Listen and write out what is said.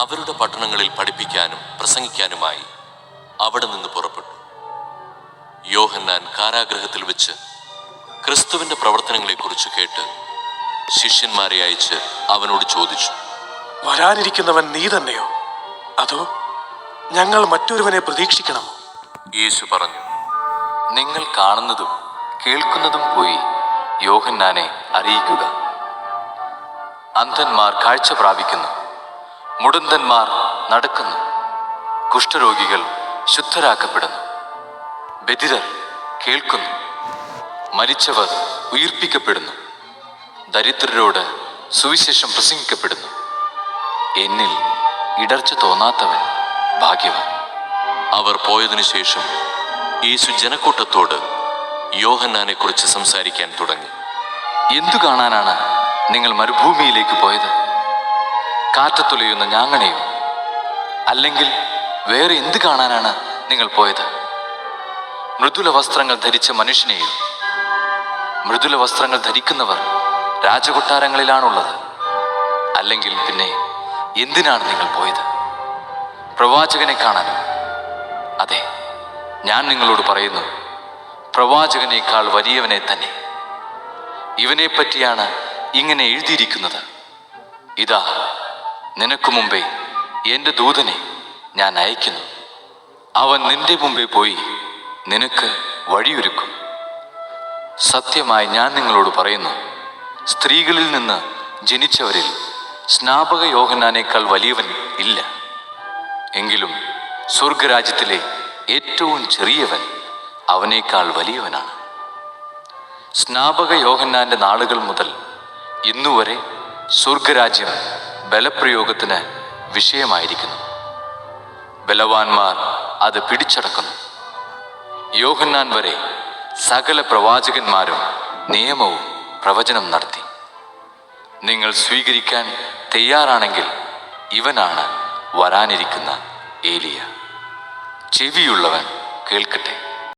അവരുടെ പട്ടണങ്ങളിൽ പഠിപ്പിക്കാനും പ്രസംഗിക്കാനുമായി അവിടെ നിന്ന് പുറപ്പെട്ടു. യോഹന്നാൻ കാരാഗ്രഹത്തിൽ വെച്ച് ക്രിസ്തുവിന്റെ പ്രവർത്തനങ്ങളെക്കുറിച്ച് കേട്ട് ശിഷ്യന്മാരെ അയച്ച് അവനോട് ചോദിച്ചു വരാനിരിക്കുന്നവൻ നീ തന്നെയോ? അതോ ഞങ്ങൾ മറ്റൊരുവനെ പ്രതീക്ഷിക്കണമോ? യേശു പറഞ്ഞു നിങ്ങൾ കാണുന്നതും കേൾക്കുന്നതും പോയി യോഹന്നാനെ അറിയിക്കുക. അന്ധന്മാർ കാഴ്ച പ്രാപിക്കുന്നു. മുടന്തന്മാർ നടക്കുന്നു. കുഷ്ഠരോഗികൾ ശുദ്ധരാക്കപ്പെടുന്നു. ബധിരർ കേൾക്കുന്നു. മരിച്ചവർ ഉയിർപ്പിക്കപ്പെടുന്നു. ദരിദ്രരോട് സുവിശേഷം പ്രസംഗിക്കപ്പെടുന്നു. എന്നിൽ ഇടർച്ച തോന്നാത്തവൻ ഭാഗ്യവാൻ. അവർ പോയതിനു ശേഷം യേശു ജനക്കൂട്ടത്തോട് യോഹന്നാനെ കുറിച്ച് സംസാരിക്കാൻ തുടങ്ങി. എന്തു കാണാനാണ് നിങ്ങൾ മരുഭൂമിയിലേക്ക് പോയത്? കാറ്റത്തുലയുന്ന ഞാങ്ങണയോ. അല്ലെങ്കിൽ വേറെ എന്ത് കാണാനാണ് നിങ്ങൾ പോയത്? മൃദുല വസ്ത്രങ്ങൾ ധരിച്ച മനുഷ്യനെയും മൃദുല വസ്ത്രങ്ങൾ ധരിക്കുന്നവർ രാജകൊട്ടാരങ്ങളിലാണുള്ളത്. അല്ലെങ്കിൽ പിന്നെ എന്തിനാണ് നിങ്ങൾ പോയത്? പ്രവാചകനെ കാണാനോ? അതെ ഞാൻ നിങ്ങളോട് പറയുന്നു പ്രവാചകനേക്കാൾ വലിയവനെ തന്നെ. ഇവനെ പറ്റിയാണ് ഇങ്ങനെ എഴുതിയിരിക്കുന്നത്. ഇതാ നിനക്ക് മുമ്പേ എന്റെ ദൂതനെ ഞാൻ അയക്കുന്നു. അവൻ നിന്റെ മുമ്പേ പോയി നിനക്ക് വഴിയൊരുക്കും. സത്യമായി ഞാൻ നിങ്ങളോട് പറയുന്നു സ്ത്രീകളിൽ നിന്ന് ജനിച്ചവരിൽ സ്നാപക യോഹനാനേക്കാൾ വലിയവൻ ഇല്ല. എങ്കിലും സ്വർഗരാജ്യത്തിലെ ഏറ്റവും ചെറിയവൻ അവനേക്കാൾ വലിയവനാണ്. സ്നാപക യോഹന്നാന്റെ നാളുകൾ മുതൽ ഇന്നുവരെ സ്വർഗരാജ്യം ബലപ്രയോഗത്തിന് വിഷയമായിരിക്കുന്നു. ബലവാന്മാർ അത് പിടിച്ചടക്കുന്നു. യോഹന്നാൻ വരെ സകല പ്രവാചകന്മാരും നിയമവും പ്രവചനം നടത്തി. നിങ്ങൾ സ്വീകരിക്കാൻ തയ്യാറാണെങ്കിൽ ഇവനാണ് വരാനിരിക്കുന്ന ഏലിയ. ചെവിയുള്ളവൻ കേൾക്കട്ടെ.